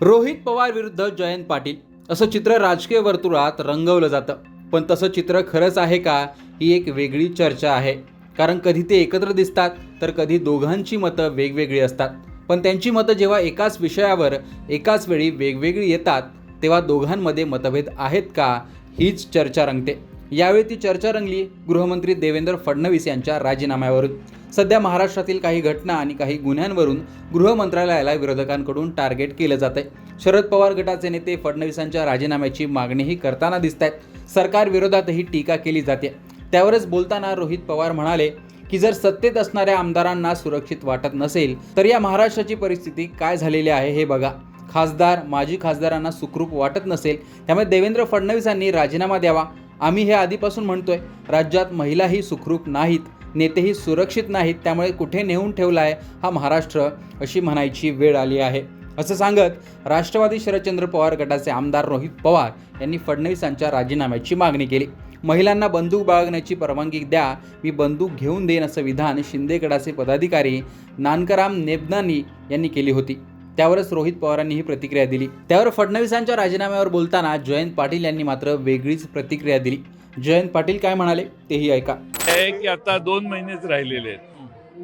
रोहित पवार विरुद्ध जयंत पाटील. असं चित्र राजकीय वर्तुळात रंगवलं जातं. पण तसं चित्र खरंच आहे का ही एक वेगळी चर्चा आहे. कारण कधी ते एकत्र दिसतात तर कधी दोघांची मतं वेगवेगळी असतात. पण त्यांची मतं जेव्हा एकाच विषयावर एकाच वेळी वेगवेगळी येतात तेव्हा दोघांमध्ये मतभेद आहेत का हीच चर्चा रंगते. यावेळी ती चर्चा रंगली गृहमंत्री देवेंद्र फडणवीस यांच्या राजीनाम्यावरून सध्या महाराष्ट्रातील काही घटना आणि काही गुन्ह्यांवरून गृह मंत्रालयाला विरोधकांकडून टार्गेट केलं जात आहे शरद पवार गटाचे नेते फडणवीसांच्या राजीनाम्याची मागणीही करताना दिसत आहेत सरकार विरोधातही टीका केली जाते. त्यावरच बोलताना रोहित पवार म्हणाले की जर सत्तेत असणाऱ्या आमदारांना सुरक्षित वाटत नसेल तर या महाराष्ट्राची परिस्थिती काय झालेली आहे हे बघा. खासदार माजी खासदारांना सुखरूप वाटत नसेल त्यामुळे देवेंद्र फडणवीसांनी राजीनामा द्यावा. आम्ही हे आधीपासून म्हणतोय राज्यात महिलाही सुखरूप नाहीत नेतेही सुरक्षित नाहीत त्यामुळे कुठे नेऊन ठेवला आहे हा महाराष्ट्र अशी म्हणायची वेळ आली आहे. असं सांगत राष्ट्रवादी शरदचंद्र पवार गटाचे आमदार रोहित पवार यांनी फडणवीसांच्या राजीनाम्याची मागणी केली. महिलांना बंदूक बाळगण्याची परवानगी द्या मी बंदूक घेऊन देईन असं विधान शिंदे गटाचे पदाधिकारी नानकराम नेबनानी यांनी केली होती. त्यावरच रोहित पवारांनी ही प्रतिक्रिया दिली. त्यावर फडणवीसांच्या राजीनाम्यावर बोलताना जयंत पाटील यांनी मात्र वेगळीच प्रतिक्रिया दिली. जयंत पाटील काय म्हणाले तेही ऐका. आहे की आता दोन महिनेच राहिलेले आहेत.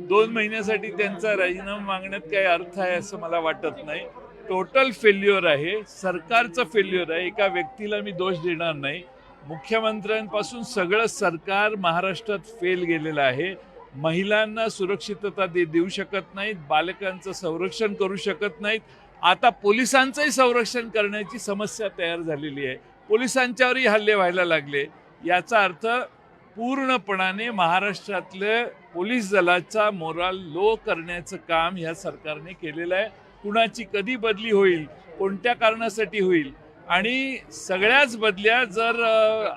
दोन महिन्यासाठी त्यांचा राजीनामा मागण्यात काही अर्थ आहे असं मला वाटत नाही. टोटल फेल्युअर आहे सरकारचं फेल्युअर आहे. एका व्यक्तीला मी दोष देणार नाही. मुख्यमंत्र्यांपासून सगळं सरकार महाराष्ट्रात फेल गेलेलं आहे. महिलांना सुरक्षितता दे देऊ शकत नाहीत बालकांचं संरक्षण करू शकत नाहीत. आता पोलिसांचंही संरक्षण करण्याची समस्या तयार झालेली आहे. पोलिसांच्यावरही हल्ले व्हायला लागले. याचा अर्थ पूर्णपणाने महाराष्ट्रातलं पोलीस दलाचा मोराल लो करण्याचं काम ह्या सरकारने केलेलं आहे. कुणाची कधी बदली होईल कोणत्या कारणासाठी होईल आणि सगळ्याच बदल्या जर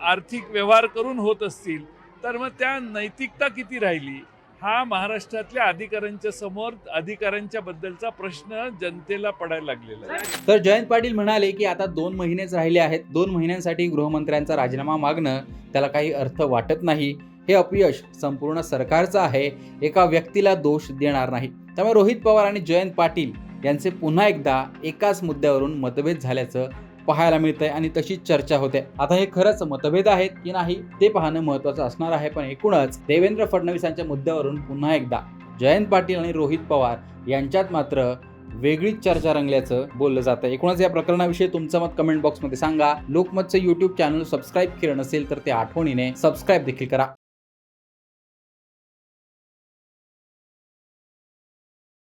आर्थिक व्यवहार करून होत असतील तर मग त्या नैतिकता किती राहिली? हा महाराष्ट्रातल्या अधिकाऱ्यांच्या समोर अधिकाऱ्यांच्या बद्दलचा प्रश्न जनतेला पडायला लागलेला आहे. तर जयंत पाटील म्हणाले की आता दोन महिनेच राहिले आहेत. दोन महिन्यांसाठी गृहमंत्र्यांचा राजीनामा मागणं त्याला काही अर्थ वाटत नाही. हे अपयश संपूर्ण सरकारचं आहे. एका व्यक्तीला दोष देणार नाही. त्यामुळे रोहित पवार आणि जयंत पाटील यांचे पुन्हा एकदा एकाच मुद्द्यावरून मतभेद झाल्याचं पाहायला मिळतंय आणि तशीच चर्चा होते. आता हे खरंच मतभेद आहेत की नाही ते पाहणं महत्वाचं असणार आहे. पण एकूणच देवेंद्र फडणवीसांच्या मुद्द्यावरून पुन्हा एकदा जयंत पाटील आणि रोहित पवार यांच्यात मात्र वेगळीच चर्चा रंगल्याचं बोललं जातं. एकूणच या प्रकरणाविषयी तुमचं मत कमेंट बॉक्समध्ये सांगा. लोकमतचं युट्यूब चॅनल सबस्क्राईब केलं नसेल तर ते आठवणीने सबस्क्राईब देखील करा.